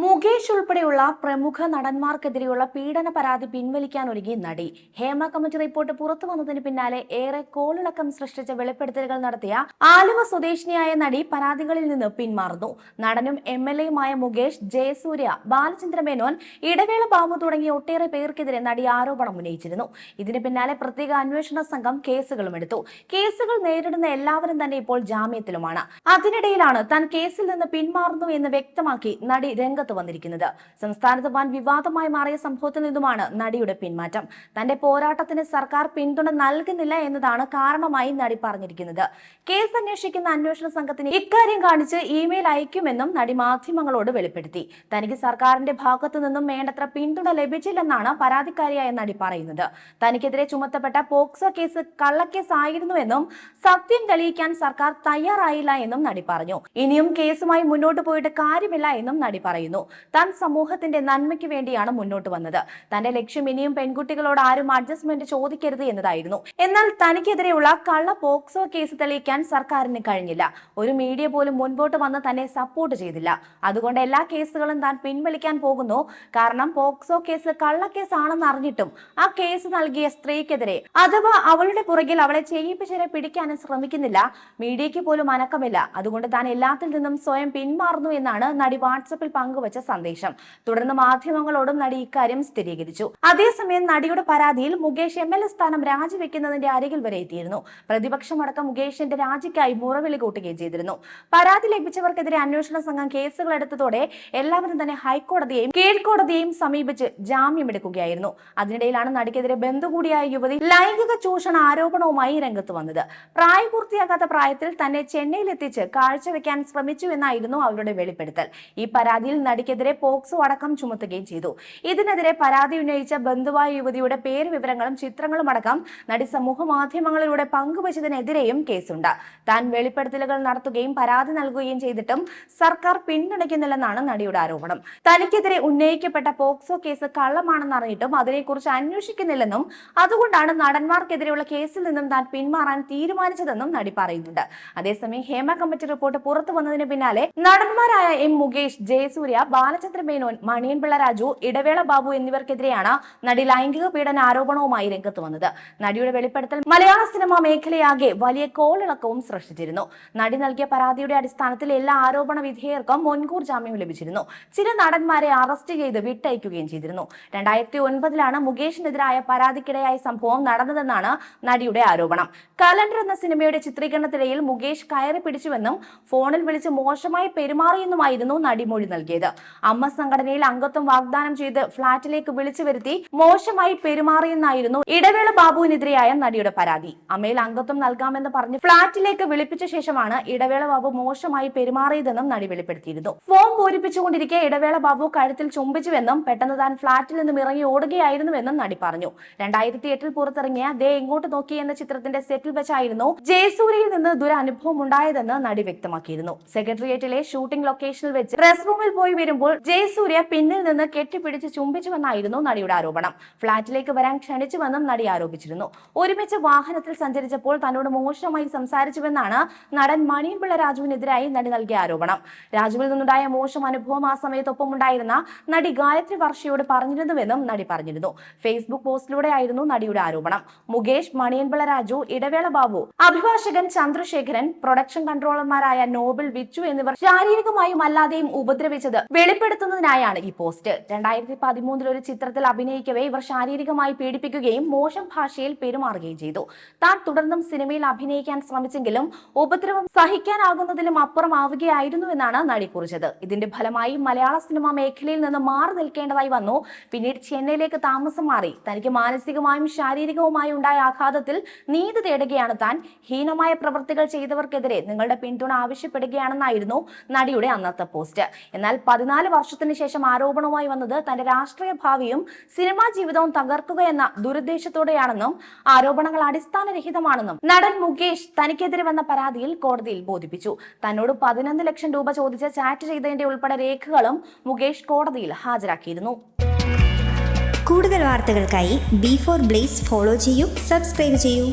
മുകേഷ് ഉൾപ്പെടെയുള്ള പ്രമുഖ നടന്മാർക്കെതിരെയുള്ള പീഡന പരാതി പിൻവലിക്കാൻ ഒരുങ്ങി നടി. ഹേമ കമ്മിറ്റി റിപ്പോർട്ട് പുറത്തു വന്നതിന് പിന്നാലെ ഏറെ കോളിളക്കം സൃഷ്ടിച്ച വെളിപ്പെടുത്തലുകൾ നടത്തിയ ആലുവ സ്വദേശിനിയായ നടി പരാതികളിൽ നിന്ന് പിന്മാറുന്നു. നടനും എം എൽ എയുമായ മുകേഷ് ജയസൂര്യ ബാലചന്ദ്ര മേനോൻ ഇടവേള ബാബു തുടങ്ങിയ ഒട്ടേറെ പേർക്കെതിരെ നടി ആരോപണം ഉന്നയിച്ചിരുന്നു. ഇതിന് പിന്നാലെ പ്രത്യേക അന്വേഷണ സംഘം കേസുകളും എടുത്തു. കേസുകൾ നേരിടുന്ന എല്ലാവരും തന്നെ ഇപ്പോൾ ജാമ്യത്തിലുമാണ്. അതിനിടയിലാണ് താൻ കേസിൽ നിന്ന് പിന്മാറുന്നു എന്ന് വ്യക്തമാക്കി നടി രംഗത്ത് വന്നിരിക്കുന്നത്. സംസ്ഥാനത്ത് വൻ വിവാദമായി മാറിയ സംഭവത്തിൽ നിന്നുമാണ് നടിയുടെ പിന്മാറ്റം. തന്റെ പോരാട്ടത്തിന് സർക്കാർ പിന്തുണ നൽകുന്നില്ല എന്നതാണ് കാരണമായി നടി പറഞ്ഞിരിക്കുന്നത്. കേസ് അന്വേഷിക്കുന്ന അന്വേഷണ സംഘത്തിന് ഇക്കാര്യം കാണിച്ച് ഇമെയിൽ അയക്കുമെന്നും നടി മാധ്യമങ്ങളോട് വെളിപ്പെടുത്തി. തനിക്ക് സർക്കാരിന്റെ ഭാഗത്തു നിന്നും വേണ്ടത്ര പിന്തുണ ലഭിച്ചില്ലെന്നാണ് പരാതിക്കാരിയായ നടി പറയുന്നത്. തനിക്കെതിരെ ചുമത്തപ്പെട്ട പോക്സോ കേസ് കള്ളക്കേസ് ആയിരുന്നുവെന്നും സത്യം തെളിയിക്കാൻ സർക്കാർ തയ്യാറായില്ല എന്നും നടി പറഞ്ഞു. ഇനിയും കേസുമായി മുന്നോട്ട് പോയിട്ട് കാര്യമില്ല എന്നും നടി പറയുന്നു. താൻ സമൂഹത്തിന്റെ നന്മയ്ക്ക് വേണ്ടിയാണ് മുന്നോട്ട് വന്നത്. തന്റെ ലക്ഷ്യം ഇനിയും പെൺകുട്ടികളോട് ആരും അഡ്ജസ്റ്റ്മെന്റ് ചോദിക്കരുത് എന്നതായിരുന്നു. എന്നാൽ തനിക്കെതിരെയുള്ള കള്ള പോക്സോ കേസ് തെളിയിക്കാൻ സർക്കാരിന് കഴിഞ്ഞില്ല. ഒരു മീഡിയ പോലും മുൻപോട്ട് വന്ന് തന്നെ സപ്പോർട്ട് ചെയ്തില്ല. അതുകൊണ്ട് എല്ലാ കേസുകളും താൻ പിൻവലിക്കാൻ പോകുന്നു. കാരണം പോക്സോ കേസ് കള്ളക്കേസ് ആണെന്ന് അറിഞ്ഞിട്ടും ആ കേസ് നൽകിയ സ്ത്രീക്കെതിരെ അഥവാ അവളുടെ പുറകിൽ അവളെ ചെയ്യിപ്പിച്ചരെ പിടിക്കാനും ശ്രമിക്കുന്നില്ല. മീഡിയയ്ക്ക് പോലും അനക്കമില്ല. അതുകൊണ്ട് താൻ എല്ലാത്തിൽ നിന്നും സ്വയം പിന്മാറുന്നു എന്നാണ് നടി വാട്സപ്പിൽ പങ്കുവച്ച സന്ദേശം. തുടർന്ന് മാധ്യമങ്ങളോടും നടി ഇക്കാര്യം സ്ഥിരീകരിച്ചു. അതേസമയം നടിയുടെ പരാതിയിൽ മുകേഷ് എം എൽ എ സ്ഥാനം രാജിവെക്കുന്നതിന്റെ അരികിൽ വരെ എത്തിയിരുന്നു. പ്രതിപക്ഷമടക്കം മുകേഷിന്റെ രാജിക്കായി മുറവിളി കൂട്ടുകയും ചെയ്തിരുന്നു. പരാതി ലഭിച്ചവർക്കെതിരെ അന്വേഷണ സംഘം കേസുകൾ എടുത്തതോടെ എല്ലാവരും തന്നെ ഹൈക്കോടതിയെയും കീഴ്ക്കോടതിയെയും സമീപിച്ച് ജാമ്യമെടുക്കുകയായിരുന്നു അതിനിടയിലാണ് നടിക്കെതിരെ ബന്ധു കൂടിയായ യുവതി ലൈംഗിക ചൂഷണ ആരോപണവുമായി രംഗത്ത് വന്നത്. പ്രായപൂർത്തിയാകാത്ത പ്രായത്തിൽ തന്നെ ചെന്നൈയിൽ എത്തിച്ച് കാഴ്ചവെക്കാൻ ശ്രമിച്ചു എന്നായിരുന്നു അവരുടെ വെളിപ്പെടുത്തൽ. ഈ പരാതിയിൽ നടിക്കെതിരെ പോക്സോ അടക്കം ചുമത്തുകയും ചെയ്തു. ഇതിനെതിരെ പരാതി ഉന്നയിച്ച ബന്ധുവായ യുവതിയുടെ പേര് വിവരങ്ങളും ചിത്രങ്ങളും അടക്കം നടി സമൂഹ മാധ്യമങ്ങളിലൂടെ പങ്കുവച്ചതിനെതിരെയും കേസുണ്ട്. താൻ വെളിപ്പെടുത്തലുകൾ നടത്തുകയും പരാതി നൽകുകയും ചെയ്തിട്ടും സർക്കാർ പിന്തുണയ്ക്കുന്നില്ലെന്നാണ് നടിയുടെ ആരോപണം. തനിക്കെതിരെ ഉന്നയിക്കപ്പെട്ട പോക്സോ കേസ് കള്ളമാണെന്ന് അറിഞ്ഞിട്ടും അതിനെക്കുറിച്ച് അന്വേഷിക്കുന്നില്ലെന്നും അതുകൊണ്ടാണ് നടന്മാർക്കെതിരെയുള്ള കേസിൽ നിന്നും താൻ പിന്മാറാൻ തീരുമാനിച്ചതെന്നും നടി പറയുന്നുണ്ട്. അതേസമയം ഹേമ കമ്മിറ്റി റിപ്പോർട്ട് പുറത്തു വന്നതിന് പിന്നാലെ നടന്മാരായ എം മുകേഷ് ജയസൂര്യ ബാലചന്ദ്ര മേനോൻ മണിയൻപിള്ള രാജു ഇടവേള ബാബു എന്നിവർക്കെതിരെയാണ് നടി ലൈംഗിക പീഡന ആരോപണവുമായി രംഗത്ത് വന്നത്. നടിയുടെ വെളിപ്പെടുത്തൽ മലയാള സിനിമാ മേഖലയാകെ വലിയ കോളിളക്കവും സൃഷ്ടിച്ചിരുന്നു. നടി നൽകിയ പരാതിയുടെ അടിസ്ഥാനത്തിൽ എല്ലാ ആരോപണ വിധേയർക്കും മുൻകൂർ ജാമ്യം ലഭിച്ചിരുന്നു. ചില നടന്മാരെ അറസ്റ്റ് ചെയ്ത് വിട്ടയക്കുകയും ചെയ്തിരുന്നു. രണ്ടായിരത്തി ഒൻപതിലാണ് മുകേഷിനെതിരായ പരാതിക്കിടയായ സംഭവം നടന്നതെന്നാണ് നടിയുടെ ആരോപണം. കലണ്ടർ എന്ന സിനിമയുടെ ചിത്രീകരണത്തിനിടയിൽ മുകേഷ് കയറി പിടിച്ചുവെന്നും ഫോണിൽ വിളിച്ച് മോശമായി പെരുമാറിയെന്നുമായിരുന്നു നടി മൊഴി നൽകിയത്. അമ്മ സംഘടനയിൽ അംഗത്വം വാഗ്ദാനം ചെയ്ത് ഫ്ളാറ്റിലേക്ക് വിളിച്ചു വരുത്തി മോശമായി പെരുമാറിയെന്നായിരുന്നു ഇടവേള ബാബുവിനെതിരെയായ നടിയുടെ പരാതി. അമ്മയിൽ അംഗത്വം നൽകാമെന്ന് പറഞ്ഞ് ഫ്ളാറ്റിലേക്ക് വിളിപ്പിച്ച ശേഷമാണ് ഇടവേള ബാബു മോശമായി പെരുമാറിയതെന്നും നടി വെളിപ്പെടുത്തിയിരുന്നു. ഫോം പൂരിപ്പിച്ചുകൊണ്ടിരിക്കെ ഇടവേള ബാബു കഴുത്തിൽ ചുംബിച്ചുവെന്നും പെട്ടെന്ന് താൻ ഫ്ളാറ്റിൽ നിന്നും ഇറങ്ങി ഓടുകയായിരുന്നുവെന്നും നടി പറഞ്ഞു. രണ്ടായിരത്തി എട്ടിൽ പുറത്തിറങ്ങിയ ദേ എങ്ങോട്ട് നോക്കി എന്ന ചിത്രത്തിന്റെ സെറ്റിൽ വെച്ചായിരുന്നു ജയസൂര്യയിൽ നിന്ന് ദുരനുഭവം ഉണ്ടായതെന്ന് നടി വ്യക്തമാക്കിയിരുന്നു. സെക്രട്ടേറിയറ്റിലെ ഷൂട്ടിംഗ് ലൊക്കേഷനിൽ വെച്ച് റെസ്റ്റ് റൂമിൽ പോയി വരുമ്പോൾ ജയസൂര്യ പിന്നിൽ നിന്ന് കെട്ടിപ്പിടിച്ച് ചുംബിച്ചുവെന്നായിരുന്നു നടിയുടെ ആരോപണം. ഫ്ളാറ്റിലേക്ക് വരാൻ ക്ഷണിച്ചുവെന്നും നടി ആരോപിച്ചിരുന്നു. ഒരുമിച്ച് വാഹനത്തിൽ സഞ്ചരിച്ചപ്പോൾ തന്നോട് മോശമായി സംസാരിച്ചുവെന്നാണ് നടൻ മണിയൻപിള്ള രാജുവിനെതിരായി നടി നൽകിയ ആരോപണം. രാജുവിൽ നിന്നുണ്ടായ മോശം അനുഭവം ആ സമയത്തൊപ്പം ഉണ്ടായിരുന്ന നടി ഗായത്രി വർഷയോട് പറഞ്ഞിരുന്നുവെന്നും നടി പറഞ്ഞിരുന്നു. ഫേസ്ബുക്ക് പോസ്റ്റിലൂടെയായിരുന്നു നടിയുടെ ആരോപണം. മുകേഷ് മണിയൻപിള്ള രാജു ഇടവേള ബാബു അഭിഭാഷകൻ ചന്ദ്രശേഖരൻ പ്രൊഡക്ഷൻ കൺട്രോളർമാരായ നോബിൾ വിച്ചു എന്നിവർ ശാരീരികമായും അല്ലാതെയും ഉപദ്രവിച്ചത് വെളിപ്പെടുത്തുന്നതിനായാണ് ഈ പോസ്റ്റ്. രണ്ടായിരത്തി പതിമൂന്നിൽ ഒരു ചിത്രത്തിൽ അഭിനയിക്കവേ ഇവർ ശാരീരികമായി പീഡിപ്പിക്കുകയും മോശം ഭാഷയിൽ പെരുമാറുകയും ചെയ്തു. താൻ തുടർന്നും സിനിമയിൽ അഭിനയിക്കാൻ ശ്രമിച്ചെങ്കിലും ഉപദ്രവം സഹിക്കാനാകുന്നതിലും അപ്പുറമാവുകയായിരുന്നു എന്നാണ് നടി കുറിച്ചത്. ഇതിന്റെ ഫലമായി മലയാള സിനിമാ മേഖലയിൽ നിന്ന് മാറി നിൽക്കേണ്ടതായി വന്നു. പിന്നീട് ചെന്നൈയിലേക്ക് താമസം മാറി. തനിക്ക് മാനസികമായും ശാരീരികവുമായി ഉണ്ടായ ആഘാതത്തിൽ നീതി തേടുകയാണ് താൻ. ഹീനമായ പ്രവൃത്തികൾ ചെയ്തവർക്കെതിരെ നിങ്ങളുടെ പിന്തുണ ആവശ്യപ്പെടുകയാണെന്നായിരുന്നു നടിയുടെ അന്നത്തെ പോസ്റ്റ്. എന്നാൽ പതിനാല് വർഷത്തിന് ശേഷം ആരോപണവുമായി വന്നത് തന്റെ രാഷ്ട്രീയ ഭാവിയും സിനിമാ ജീവിതവും തകർക്കുക എന്ന ദുരുദ്ദേശത്തോടെയാണെന്നും ആരോപണങ്ങൾ അടിസ്ഥാനരഹിതമാണെന്നും നടൻ മുകേഷ് തനിക്കെതിരെ വന്ന പരാതിയിൽ കോടതിയിൽ ബോധിപ്പിച്ചു. തന്നോട് പതിനൊന്ന് ലക്ഷം രൂപ ചോദിച്ച ചാറ്റ് ചെയ്തതിന്റെ ഉൾപ്പെടെ രേഖകളും മുകേഷ് കോടതിയിൽ ഹാജരാക്കിയിരുന്നു. കൂടുതൽ വാർത്തകൾക്കായി ബി ഫോർ ബ്ലേസ് ഫോളോ ചെയ്യൂ സബ്സ്ക്രൈബ് ചെയ്യൂ.